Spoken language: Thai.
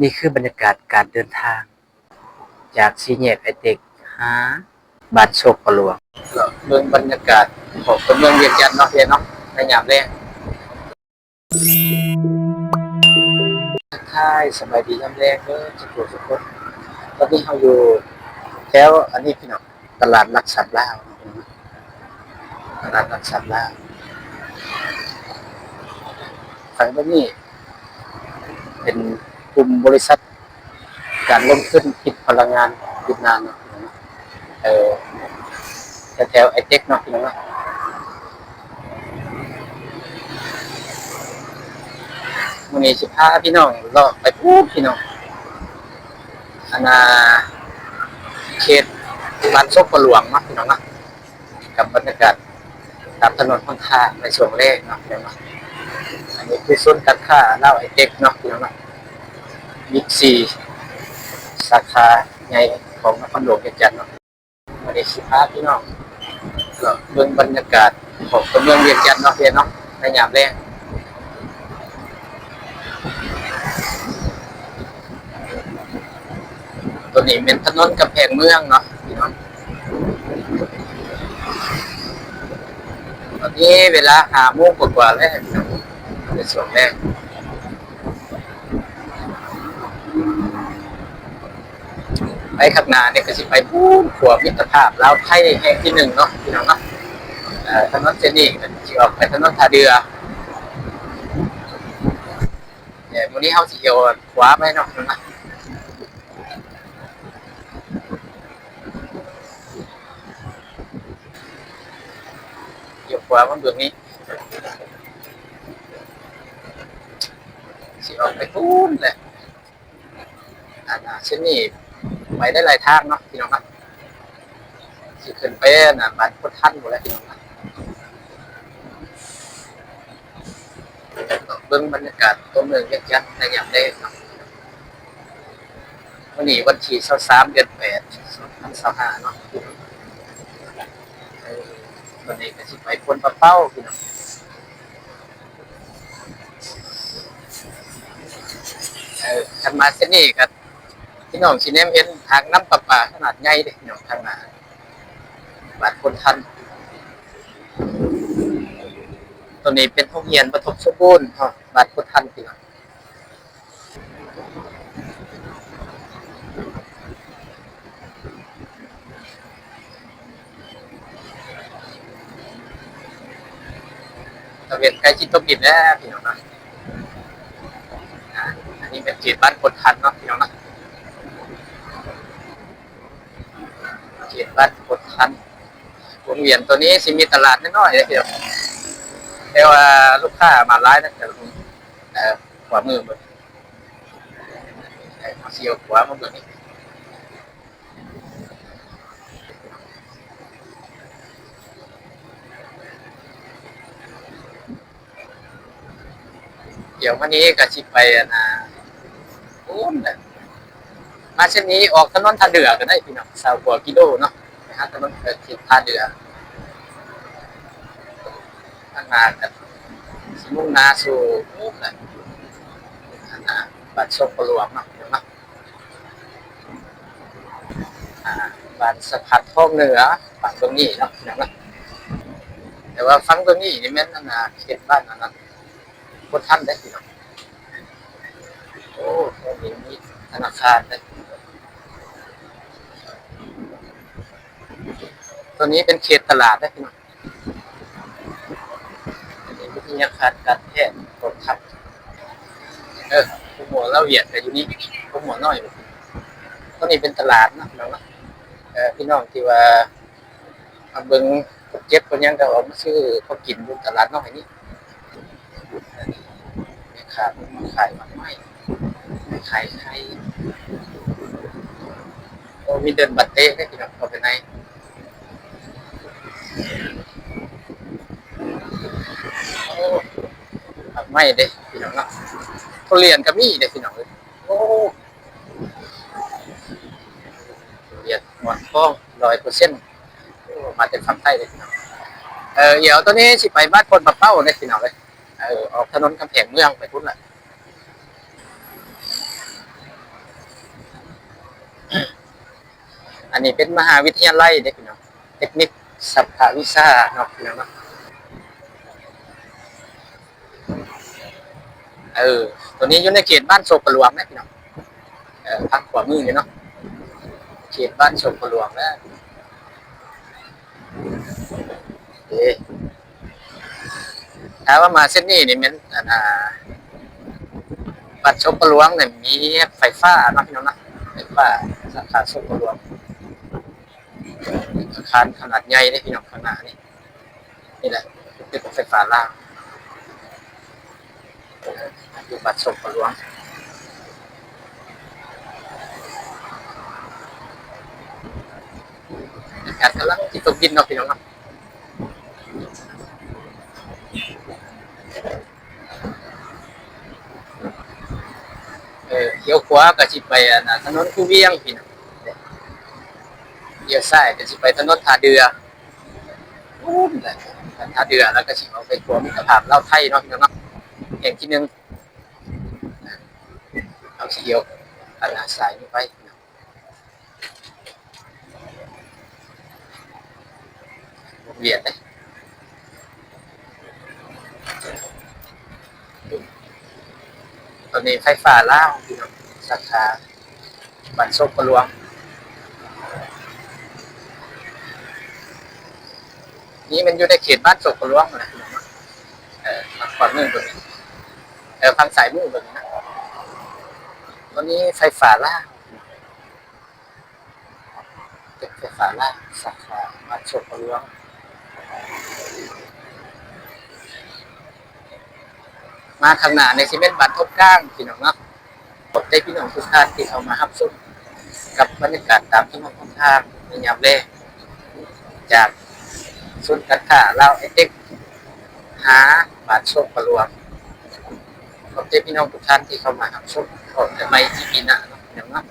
นี่คือบรรยากาศการเดินทาง จากซีแยกไอเต็กหาบานโชคประหลวงเมืองบรรยากาศของตัวเมืองเวียงจันทน์เนาะเรียนเนาะในยามแรกทักทายสบายดียามแรกเด้อทุกคนทุกคนตอนนี้เราอยู่แถวอันนี้พี่น้องตลาดลักทรัพย์ลาวตลาดลักทรัพย์ลาวฝั่งตรงนี้เป็น กลุ่มบริษัท การลงทุนคิดพลังงานเวียดนามเนาะเออแถวไอเทคเนาะพี่น้องมันนี้สิพาพี่น้องเลาะไปพูดพี่น้องอันน่ะเขตบ้านซกประหลวงเนาะพี่น้องเนาะกับบรรยากาศตามถนนคนข้างในช่วงแรกเนาะพี่น้องเนาะอันนี้คือศูนการค้าเล่าไอเทคเนาะพี่น้องเนาะ บิ๊กซีสาขาใหญ่ของนครหลวงเวียงจันทน์เนาะวันนี้สิพาพี่น้องเบิ่งบรรยากาศของตัวเมืองเวียงจันทน์เนาะเพียนเนาะในยามแรกตัวนี้เป็นถนนกำแพงเมืองเนาะพี่น้องตอนนี้เวลาหาโมงกว่าๆแล้วในส่วนแรก ไปข้างหน้าเนี่ยก็สิไปพูนขวบมิตรภาพลาวไทยแห่งที่หนึ่งเนาะพี่น้องเนาะถนนเส้นนี้ก็สิออกไปถนนท่าเรือเนี่ยวันนี้เฮาสิเอียวขวาไปเนาะพี่น้องเนะเอียวขวามันเบื้องนี้สิออกไปพูนแหละอันน่ะเส้นนี้ ไปได้หลายทางเนาะพี่น้องครับสิขึ้นไปน่ะบ้านพุทธันหมดแล้วพี่น้องครับเบิ่งบรรยากาศตัวเมืองเวียงจันทน์ในยามแรกเนาะวันนี้วันที่23เดือน8 2025เนาะเออวันนี้ก็สิไปพนปะเป้าพี่น้องเออคันมาเส้นนี้ก็พี่น้องสิเนมเหางน้ำประปาขนาดใหญ่เด้พี่น้องทางน้าบาดคนทัน ตัวนี้เป็นห้องเรียนประถมสมบูรณ์เนาะบาดคนทันพี่น้องตะเวนใกล้ชิดตกดินแล้วพี่น้องนะอันนี้เป็นเขตบ้านคนทันเนาะพี่น้องนะ เขีนบ้านกดทันวงเวียนตัวนี้สิมีตลาดน้อยๆเลยทีเดียวแต่ว่าลูกค้ามาร้ายนะแต่เอ่อขวามือเบิดเอ่อมาเสียวขวามือเบิดนี่เดี๋ยววันนี้ก็สิไปนะโอ้นน่ะ มาเช่นนี้ออกถนนท่าเดือก็ได้พี่น้องสาวกว่ากิโลเนาะนะฮะถนนเกิดที่ท่าเดือข้างหน้ากันสมุ่งหน้าสู่นู่นะข้าน้าบ้านทรงประหลวงเนาะเดี๋ยวนาะบ้านสะพัดทองเหนือฝั่งตรงนี้เนาะเดี๋ยวนะแต่ว่าฝั่งตรงนี้นี่แม่นนั่นน่ะเขตบ้านนั่นนะคนท่านได้พี่น้องโอ้ตรงนี้มีธนาคารได้ ตัวนี้เป็นเขตตลาดนะพี่น้องนี่วิทยาคารการแพทย์กองทัพเออผู้หมวเล่าเหยียดแต่อยู่นี่ผู้หมวน้อยตัวนี้เป็นตลาดนะพี่น้องนะเออพี่น้องที่ว่ามาเบิ่งเจ็บคนยังก็เอามาซื้อเขากินบนตลาดน้อยนี่อันนี้แม่ค้ามาขายมาไม้ขายไข่โอ้มีเดินบัตเต้ให้พี่น้องเขาไปใน ไม่เด้พี่น้องเนาะทุเรียนกับมี่เด้พี่น้องเลยโอ้เรียนหมดก็ร้อยเปอระเซ็นมาจากฝั่งใต้เลยพี่น้องเออเดี๋ยวตัวนี้สิไปบ้านคนปะเป้าเลยพี่น้องเลยเออออกถนนกำแพงเมืองไปพุ่นละอันนี้เป็นมหาวิทยาลัยเด็กพี่น้องเทคนิคสัพพาวิชาเนาะพี่น้องเนาะ เออ ตัวนี้อยู่ในเขตบ้านโศกหลวงนะพี่น้องเออทางขวามือเนี่ยเนาะเขตบ้านโศกหลวงนะเอ๊ถ้าว่ามาเส้นนี้นี่มันอันน่ะบ้านโศกหลวงเนี่ยมีไฟฟ้านะพี่น้องนะไฟฟ้าสาขาโศกหลวงอาคารขนาดใหญ่ได้พี่น้องข้างหน้านี่นี่แหละตึกไฟฟ้าล่าง อยู่บัดศพหลวงอากาศกำลังที่ตกดินเนาะพี่น้องเนาะเออเลี้ยวขวาก็สิไปอันน่ะถนนคูเวียงพี่น้องเลี้ยวซ้ายก็สิไปถนนท่าเรือนู่นแหละท่าเรือแล้วก็สิเอาไปขัวมิตรภาพเล่าไทยเนาะพี่น้องเนาะแห่างที่หนึ่ง เอาสีเดียวอันหาสายนี้ไปวงเวียนเลยตอนนี้ไฟฟ้าล่าวพี่น้องสาขาบันโซกประลวงนี่มันอยู่ในเขตบ้านโศกหลวงนะเออทางขวามือตรงนี้เออทางสายมือตรงนี้นะ ตอนนี้ไฟฟ้าล่างตึกไฟฟ้าล่างสาขาบ้านโศกหลวงมาข้างหน้าในซีเมนต์บัตรทบก้างพี่น้องเนาะขอบใจพี่น้องทุกท่านที่เข้ามารับชมกับบรรยากาศตามที่มาค่อนข้างในยามแรกจากศูนย์การค้าเราไอเด็กหาบาทโชคประลวง ขอบใจพี่น้องทุกท่านที่เข้ามาครับชมขอบใจไม่ที่ปีหน้าเนาะเดี๋ยวนะ